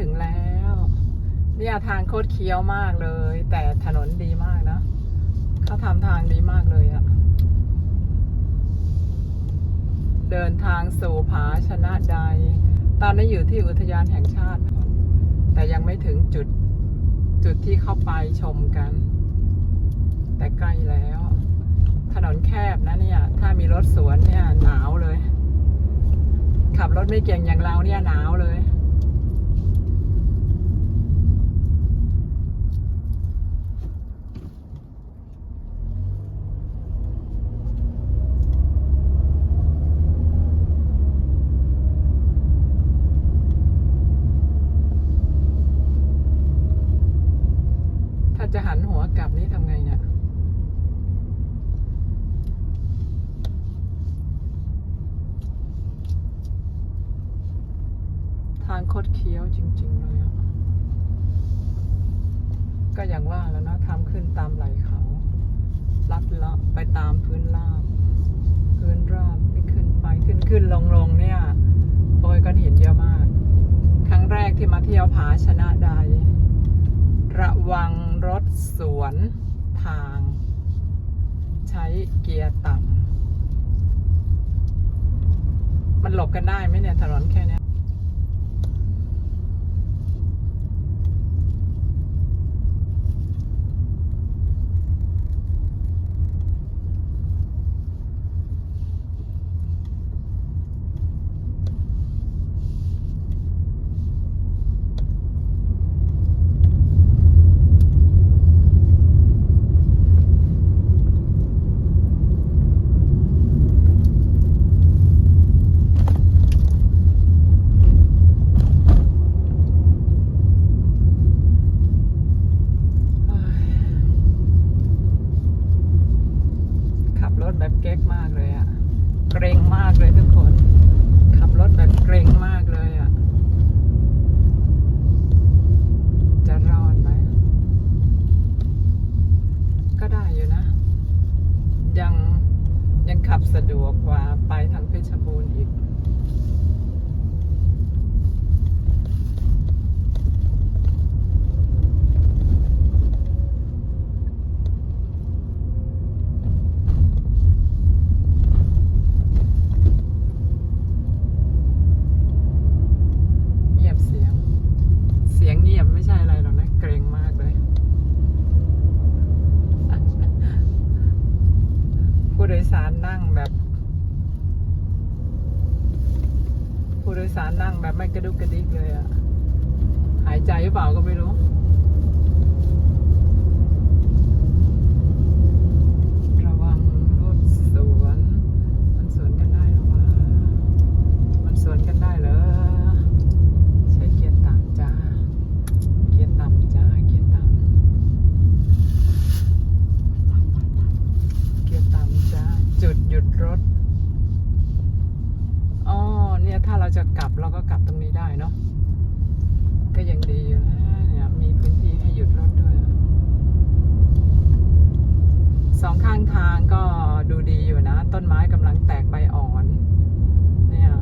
ถึงแล้ว เนี่ยทางโคตรเคี้ยวมากเลย แต่ถนนดีมากนะเขาทำทางดีมากเลยอะเดินทางสู่ผาชนะใด ตอนนี้อยู่ที่อุทยานแห่งชาติ แต่ยังไม่ถึงจุดจุดที่เข้าไปชมกัน แต่ใกล้แล้ว ถนนแคบนะเนี่ย ถ้ามีรถสวนเนี่ยหนาวเลย ขับรถไม่เก่งอย่างเราเนี่ยหนาวเลย จะหันหัวกลับนี่ทำไงเนี่ยทางคดเคี้ยวจริง ๆ เลยอะก็อย่างว่าแล้วนะทำขึ้นตามไหลเขาลัดละไปตามพื้นราบ พื้นราบไปขึ้นไปขึ้นขึ้นลงลงเนี่ยโอยก้อนหินเยอะมาก ครั้งแรกที่มาเที่ยวผาชนะใด ระวังรถสวนทาง ใช้เกียร์ต่ำมันหลบกันได้ไหมเนี่ยถนนแค่เนี้ย ขับรถแบบเก๊กมากเลยอะเกรงมากเลยทุกคน ขับรถแบบเกรงมากเลยอะจะรอดไหม ก็ได้อยู่นะ ยังยังขับสะดว กว่าไปทางเพชรบูรณ์อีกเงียบเสียงเสียงเงียบไม่ใช่อะไรหรอกนะเกรงมากเลยผู้โดยสารนั่งแบบ ผู้โดยสารนั่งแบบไม่กระดุกกระดิกเลยอะหายใจหรือเปล่าก็ไม่รู้ ระวังรถสวน มันสวนกันได้หรอวะ มันสวนกันได้เหรอ ใช้เกียร์ต่ำจ้า เกียร์ต่ำจ้า เกียร์ต่ำเกียร์ต่ำจ้า จุดหยุดรถ อ๋อ เนี่ย ถ้าเราจะกลับเราก็กลับตรงนี้ได้เนาะก็ยังดีอยู่นะเนี่ยมีพื้นที่ให้หยุดรถด้วยสองข้างทางก็ดูดีอยู่นะ ต้นไม้กำลังแตกใบอ่อน เนี่ย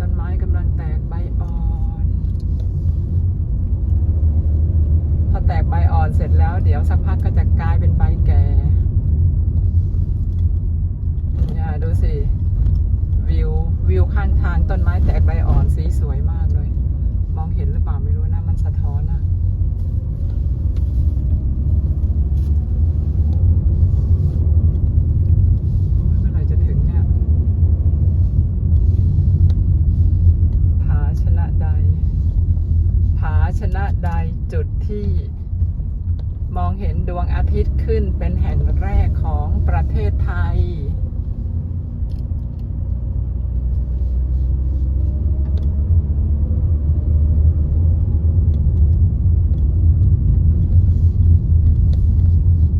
ต้นไม้กำลังแตกใบอ่อน พอแตกใบอ่อนเสร็จแล้ว เดี๋ยวสักพักก็จะกลายเป็นใบแก่เนี่ยดูสิ วิว วิวข้างทางต้นไม้แตกใบอ่อน สวยมากเลย มองเห็นหรือเปล่าไม่รู้นะ มันสะท้อนนะเมื่อไหร่จะถึงเนี่ยผาชนะใดผาชนะใดจุดที่ มองเห็นดวงอาทิตย์ขึ้นเป็นแห่งแรกของประเทศไทย